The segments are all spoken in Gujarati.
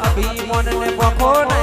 અભિમાન ને પોખો નયા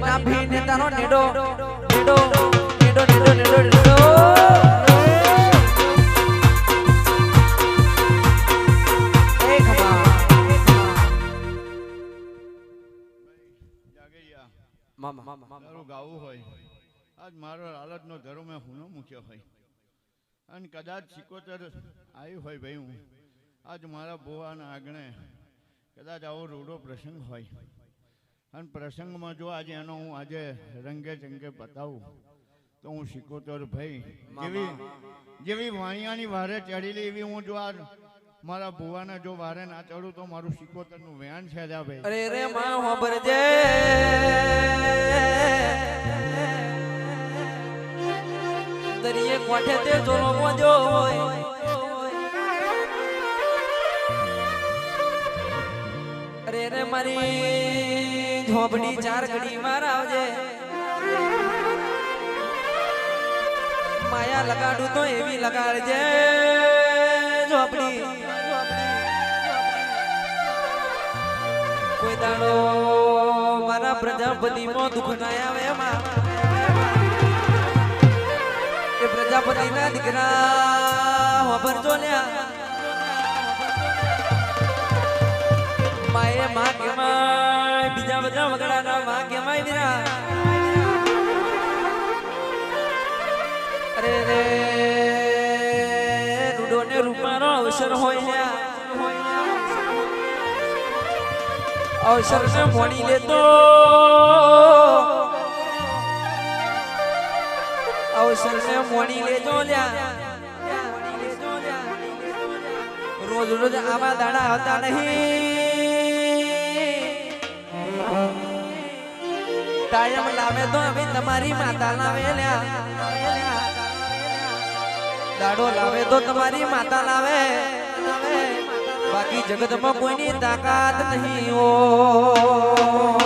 મારી નાભી ને તારો નેડો. નેડો નેડો નેડો નેડો નેડો ગાવું હોય. આજ મારો હાલતનો ધરો મેં હુનો મૂક્યો હોય. અને કદાચ સિકોતર આવ્યું હોય ભાઈ હું. આજ મારા બોવાના આગણે કદાચ આવો રૂડો પ્રસંગ હોય. અને પ્રસંગમાં જો આજે એનો હું આજે રંગે ચંગે બતાવું તો હું શીખોતર ભાઈ. જેવી જેવી વાણિયાની વારે ચડેલી એવી હું જો આ મારા ભુવાના જો વારે ના ચડું તો મારું સિકોતરનું વ્યાન છે જા ભાઈ. અરે રે માં હોબરજે દરિયે કોઠે તે જોલો મોજો હોય. અરે રે મારી. ઝોપડી ચાર ઘડી માર આવજે માયા લગાડું તો એવી લગાડજે. ઝોપડી. કોઈ દાડો મારા પ્રજાપતિમાં દુઃખ ના આવે એમાં. પ્રજાપતિ ના દીકરા હોબર જોલ્યા માએ બીજા બધા વગડા ના માય વીરા. અરે રે રૂડો ને રૂપાનો અવસર હોય અવસર ને મોડી લેતો. અવસર ને મોડી લેતો રોજ રોજ આવા દાડા હતા નહીં. ટાયમ લાવે તો હવે તમારી માતા લાવે દાડો લાવે તો તમારી માતા લાવે બાકી જગતમાં કોઈની તાકાત નહીં ઓ